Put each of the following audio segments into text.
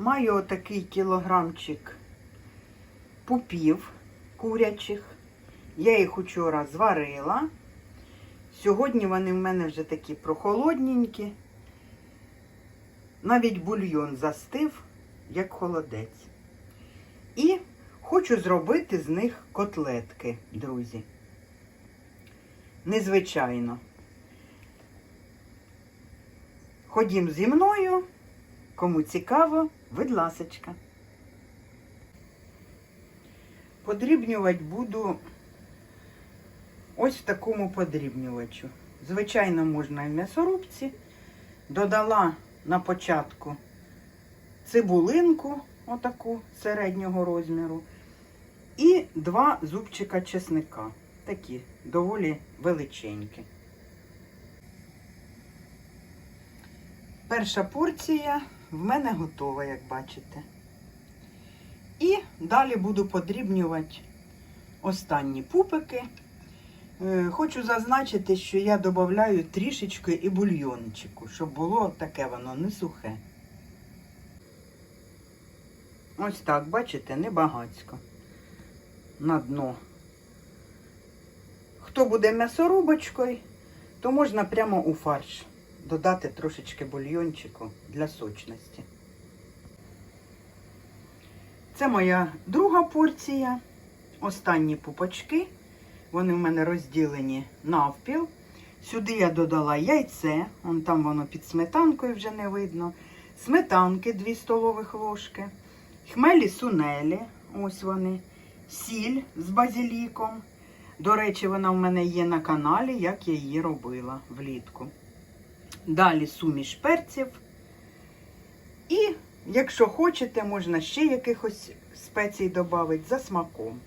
Маю отакий кілограмчик пупів курячих. Я їх учора зварила. Сьогодні вони в мене вже такі прохолодненькі. Навіть бульйон застив, як холодець. І хочу зробити з них котлетки, друзі. Незвичайно. Ходім зі мною. Кому цікаво, будь ласочка. Подрібнювати буду ось в такому подрібнювачу. Звичайно, можна і в м'ясорубці. Додала на початку цибулинку, отаку середнього розміру, і два зубчика чесника. Такі доволі величенькі. Перша порція в мене готова, як бачите. І далі буду подрібнювати останні пупики. Е, Хочу зазначити, що я додаю трішечки і бульйончику, щоб було таке воно не сухе. Ось так, бачите, небагацько. На дно. Хто буде м'ясорубочкою, то можна прямо у фарш додати трошечки бульйончику для сочності. Це моя друга порція. Останні пупочки. Вони в мене розділені навпіл. Сюди я додала яйце, вон там воно під сметанкою вже не видно. Сметанки 2 столових ложки, хмелі сунелі, ось вони, сіль з базиліком. До речі, вона в мене є на каналі, як я її робила влітку. Далі суміш перців. І, якщо хочете, можна ще якихось спецій додати за смаком.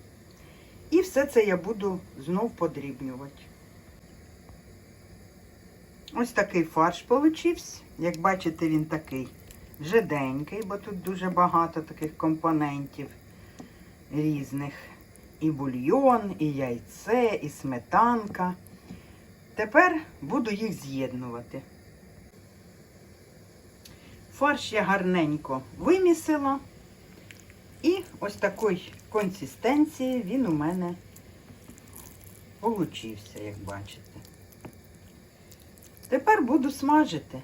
І все це я буду знов подрібнювати. Ось такий фарш получився. Як бачите, він такий жиденький, бо тут дуже багато таких компонентів різних. І бульйон, і яйце, і сметанка. Тепер буду їх з'єднувати. Фарш я гарненько вимісила. І ось такої консистенції він у мене получився, як бачите. Тепер буду смажити.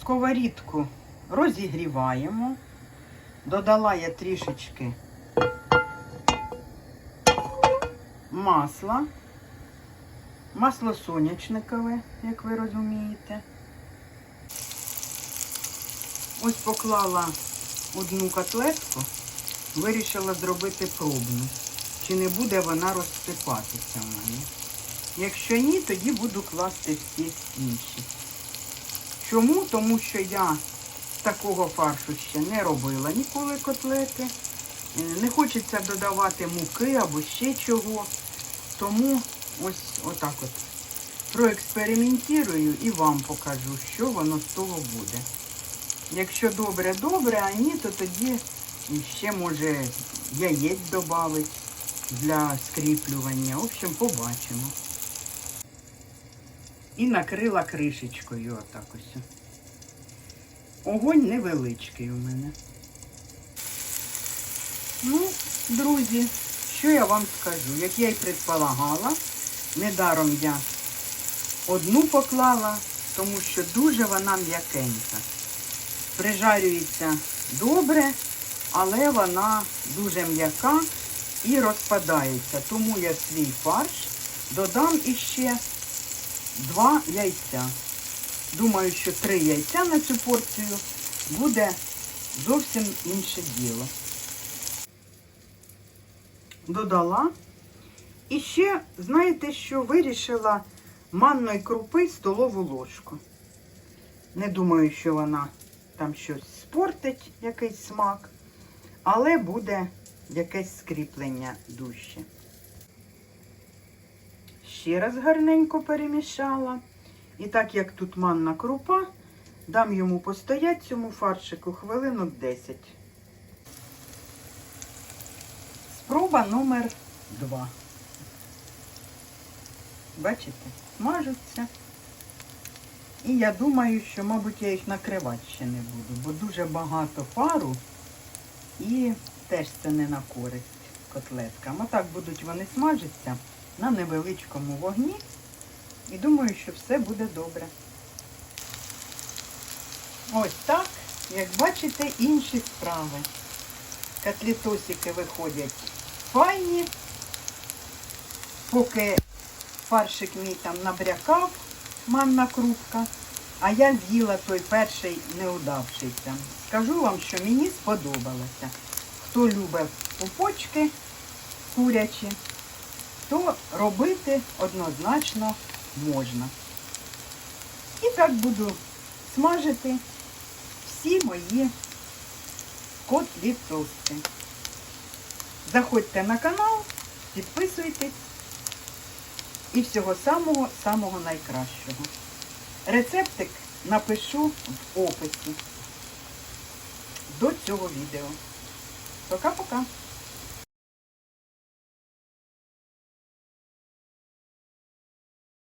Сковорідку розігріваємо. Додала я трішечки масла. Масло соняшникове, як ви розумієте. Ось поклала одну котлетку, вирішила зробити пробну. Чи не буде вона розсипатися в мене. Якщо ні, тоді буду класти всі інші. Чому? Тому що я такого фаршу ще не робила ніколи котлети. Е, Не хочеться додавати муки або ще чого. Тому ось отак от проекспериментую і вам покажу, що воно з того буде. Якщо добре, добре, а ні, то тоді ще може яєць додати для скріплювання. В общем, побачимо. І накрила кришечкою отак ось. Огонь невеличкий у мене. Ну, друзі, що я вам скажу? Як я й предполагала, недаром я одну поклала, тому що дуже вона м'якенька прижарюється добре, але вона дуже м'яка і розпадається. Тому я свій фарш додам іще два яйця. Думаю, що три яйця на цю порцію буде зовсім інше діло. Додала. І ще, знаєте, що вирішила манної крупи столову ложку. Не думаю, що вона там щось спортить, якийсь смак, але буде якесь скріплення дужче. Ще раз гарненько перемішала. І так як тут манна крупа, дам йому постоять цьому фаршику хвилинок 10. Спроба номер 2. Бачите, смажуться. І я думаю, що, мабуть, я їх накривати ще не буду, бо дуже багато пару і теж це не на користь котлеткам. Отак будуть вони смажитися на невеличкому вогні. І думаю, що все буде добре. Ось так, як бачите, інші справи. Котлетосики виходять файні. Поки фаршик мій там набрякав, манна крупка, а я з'їла той перший неудавшийся. Скажу вам, що мені сподобалося. Хто любить пупочки курячі, то робити однозначно можна. І так буду смажити всі мої котлітоси. Заходьте на канал, підписуйтесь і всього самого-самого найкращого. Рецептик напишу в описі до цього відео. Пока-пока!